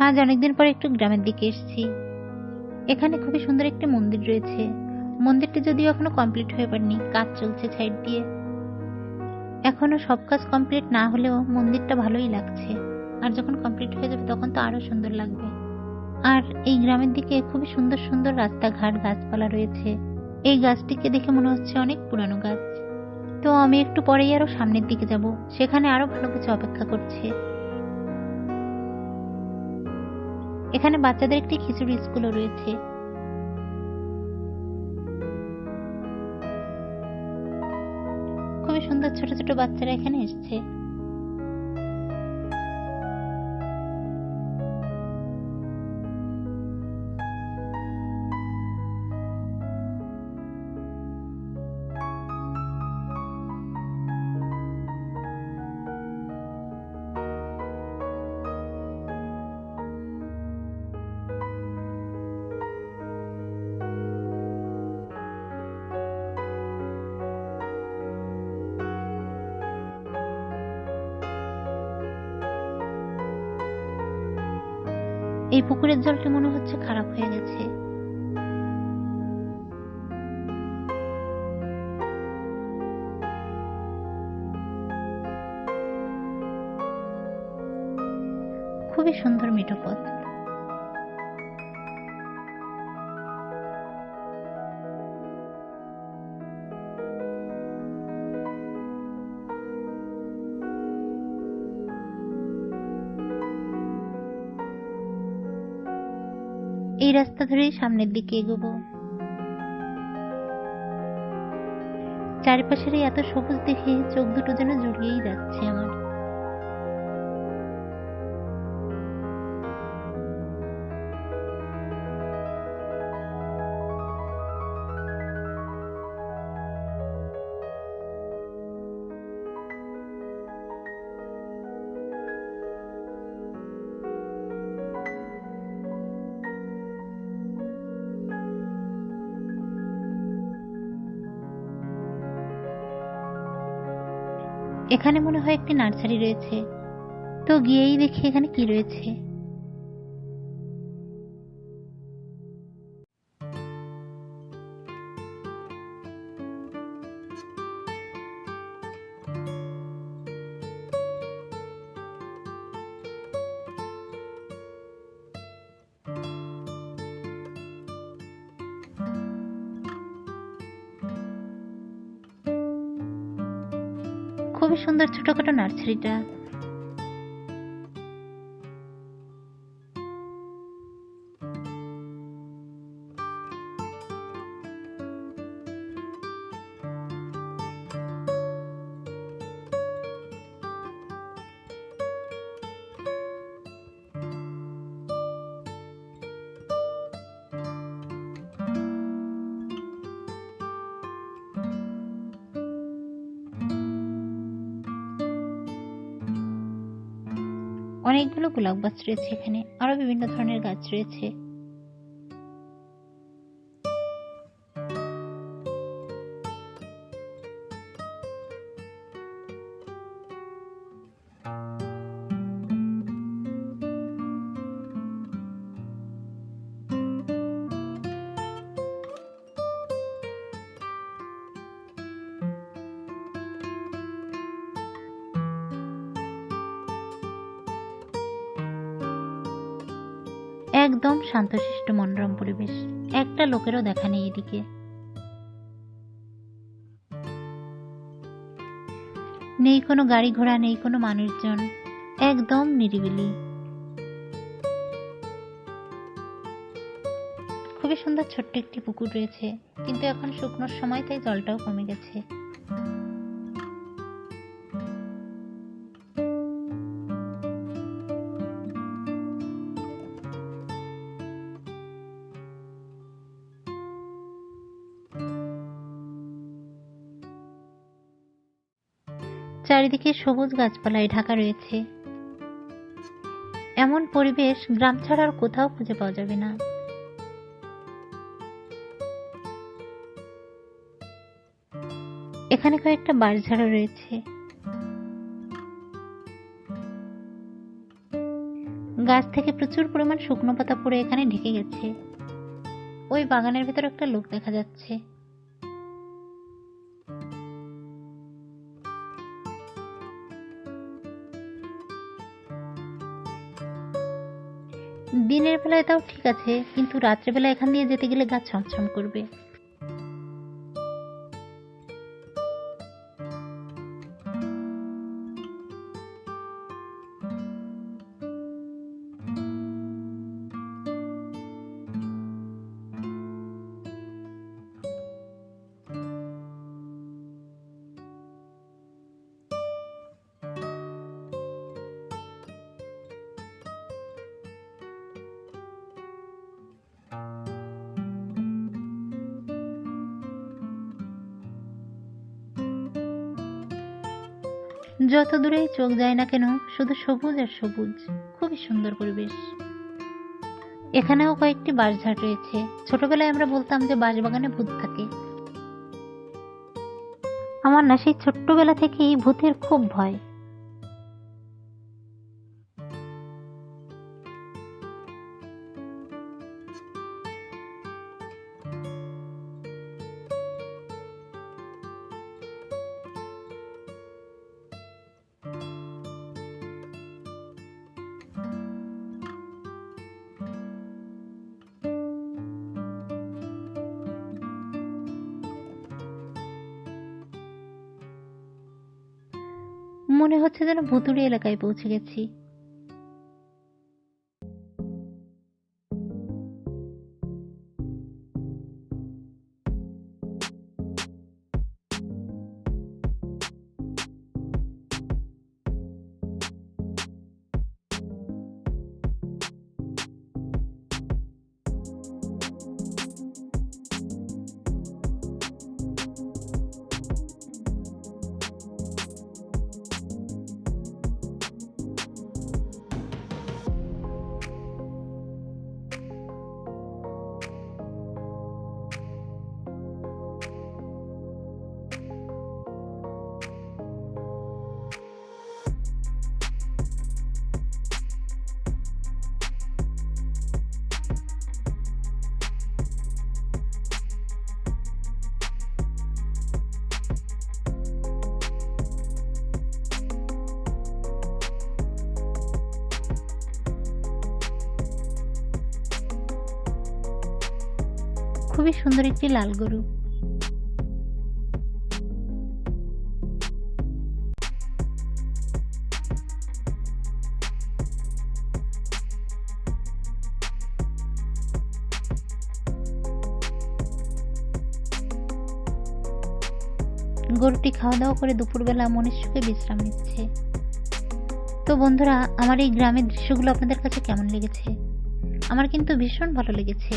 আজ অনেকদিন পর একটু গ্রামের দিকে এসেছি। এখানে খুবই সুন্দর একটি মন্দির রয়েছে। মন্দিরটি যদিও এখনও কমপ্লিট হয়ে পারেনি কাজ চলছে সাইড দিয়ে। এখনও সব কাজ কমপ্লিট না হলেও মন্দিরটা ভালোই লাগছে। আর যখন কমপ্লিট হয়ে যাবে তখন তো আরও সুন্দর লাগবে। আর এই গ্রামের দিকে খুবই সুন্দর সুন্দর রাস্তাঘাট, গাছপালা রয়েছে। এই গাছটিকে দেখে মনে হচ্ছে অনেক পুরানো গাছ। তো আমি একটু পরেই আরও সামনের দিকে যাব। সেখানে আরও ভালো কিছু অপেক্ষা করছে। এখানে বাচ্চাদের একটি খিচুড়ি স্কুলও রয়েছে। খুবই সুন্দর ছোট ছোট বাচ্চারা এখানে এসছে। এই পুকুরের জলটা মনে হচ্ছে খারাপ হয়ে গেছে। খুবই সুন্দর মিঠো পথ এই রাস্তা ধরে সামনের দিকে এগোবো। চারিপাশের এত সবুজ দেখে চোখ দুটো যেন জড়িয়েই যাচ্ছে আমার। এখানে মনে হয় একটি নার্সারি রয়েছে। তো গিয়েই দেখি এখানে কি রয়েছে। খুবই সুন্দর ছোটখাটো নার্সারিটা। অনেকগুলো গোলাপ গাছ রয়েছে এখানে। আরও বিভিন্ন ধরনের গাছ রয়েছে। একদম শান্তশিষ্ট মনোরম পরিবেশ। একটা লোকেরও দেখা নেই এদিকে। নেই কোনো গাড়ি ঘোড়া, নেই কোনো মানুষজন। একদম নিরিবিলি। খুবই সুন্দর ছোট্ট একটি পুকুর রয়েছে। কিন্তু এখন শুকনোর সময়, তাই জলটাও কমে গেছে। চারিদিকে সবুজ গাছপালায় ঢাকা রয়েছে। এমন পরিবেশ গ্রাম ছাড়া আর কোথাও খুঁজে পাওয়া যাবে না। এখানে কয়েকটা বাঁশঝাড়ও রয়েছে। গাছ থেকে প্রচুর পরিমাণ শুকনো পাতা পড়ে এখানে ঢেকে গেছে। ওই বাগানের ভেতর একটা লোক দেখা যাচ্ছে। দিনের বেলায় তাও ঠিক আছে কিন্তু রাত্রেবেলা এখান দিয়ে যেতে গেলে গা ছমছম করবে। যত দূরেই চোখ যায় না কেন, শুধু সবুজ আর সবুজ। খুবই সুন্দর পরিবেশ। এখানেও কয়েকটি বাঁশঝাট রয়েছে। ছোটবেলায় আমরা বলতাম যে বাঁশবাগানে ভূত থাকে। আমার না সেই ছোট্টবেলা থেকেই ভূতের খুব ভয়। মনে হচ্ছে যেন ভুতুড়ি এলাকায় পৌঁছে গেছি। খুবই সুন্দর একটি লাল গরু। গরুটি খাওয়া দাওয়া করে দুপুরবেলা মনের সুখে বিশ্রাম নিচ্ছে। তো বন্ধুরা, আমার এই গ্রামের দৃশ্যগুলো আপনাদের কাছে কেমন লেগেছে? আমার কিন্তু ভীষণ ভালো লেগেছে।